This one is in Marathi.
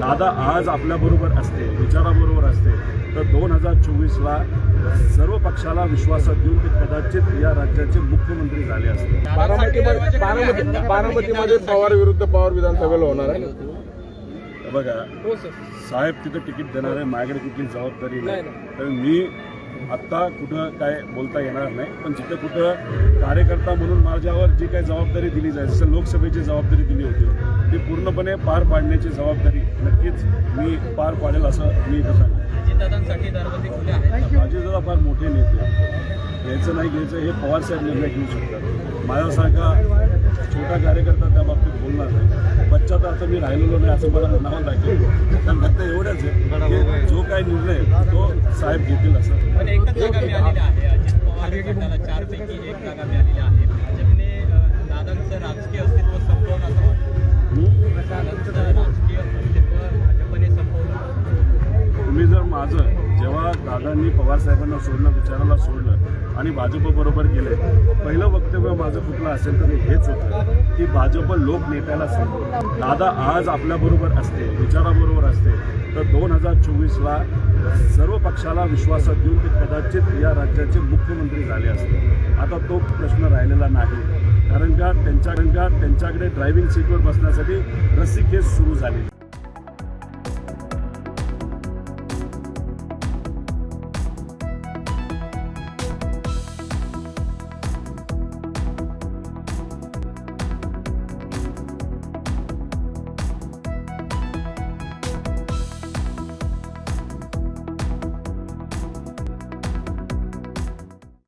दादा आज आपल्याबरोबर असते विचाराबरोबर असते. तर दोन हजार चोवीसला सर्व पक्षाला विश्वासात घेऊन ते कदाचित या राज्याचे मुख्यमंत्री झाले असते. बारामतीमध्ये बारामती बारामतीमध्ये पवार विरुद्ध पवार विधानसभेला होणार आहे. हे बघा साहेब तिथं तिकीट देणार आहे माझ्याकडे कुठली जबाबदारी नाही. तर मी आत्ता कुठं काय बोलता येणार नाही पण जिथं कुठं कार्यकर्ता म्हणून माझ्यावर जी काही जबाबदारी दिली जाईल जसं लोकसभेची जबाबदारी दिली होती ती पूर्णपणे पार पाडण्याची जबाबदारी नक्कीच मी पार पाडेल असं मी इथं सांगेन. अजितदादांसाठी दरवाजे खुले आहेत. माझे जरा फार मोठे नेते आहेत. घ्यायचं नाही घ्यायचं हे पवारसाहेब निर्णय घेऊ शकतात. माझ्यासारखा छोटा कार्यकर्ता त्या बाबतीत बोलणार नाही. बच्चा तर आता मी राहिलेलो नाही असं मला म्हणावं लागेल पण फक्त एवढंच आहे जो काही निर्णय साहेब घेतील असं. पण एकच जागा मिळालेली आहे अजित पवार गटाला चारपैकी एक जागा मिळालेली आहे. भाजपने दादांचं राजकीय अस्तित्व संपवलं असं वाटतं? दादांचं राजकीय अस्तित्व भाजपने संपवलं तुम्ही जर माझं जेव्हा दादांनी पवारसाहेबांना सोडलं विचाराला सोडलं आणि भाजपबरोबर गेले पहिलं वक्तव्य माझं कुठलं असेल तर हेच होतं की भाजप लोकनेत्याला सांगतो दादा आज आपल्याबरोबर असते विचाराबरोबर असते तर दोन हजार चोवीसला सर्व पक्षाला विश्वासात घेऊन ते कदाचित या राज्याचे मुख्यमंत्री झाले असते. आता तो प्रश्न राहिलेला नाही कारण का त्यांच्या का त्यांच्याकडे ड्रायव्हिंग सीटवर बसण्यासाठी रस्सीखेच सुरू झालेली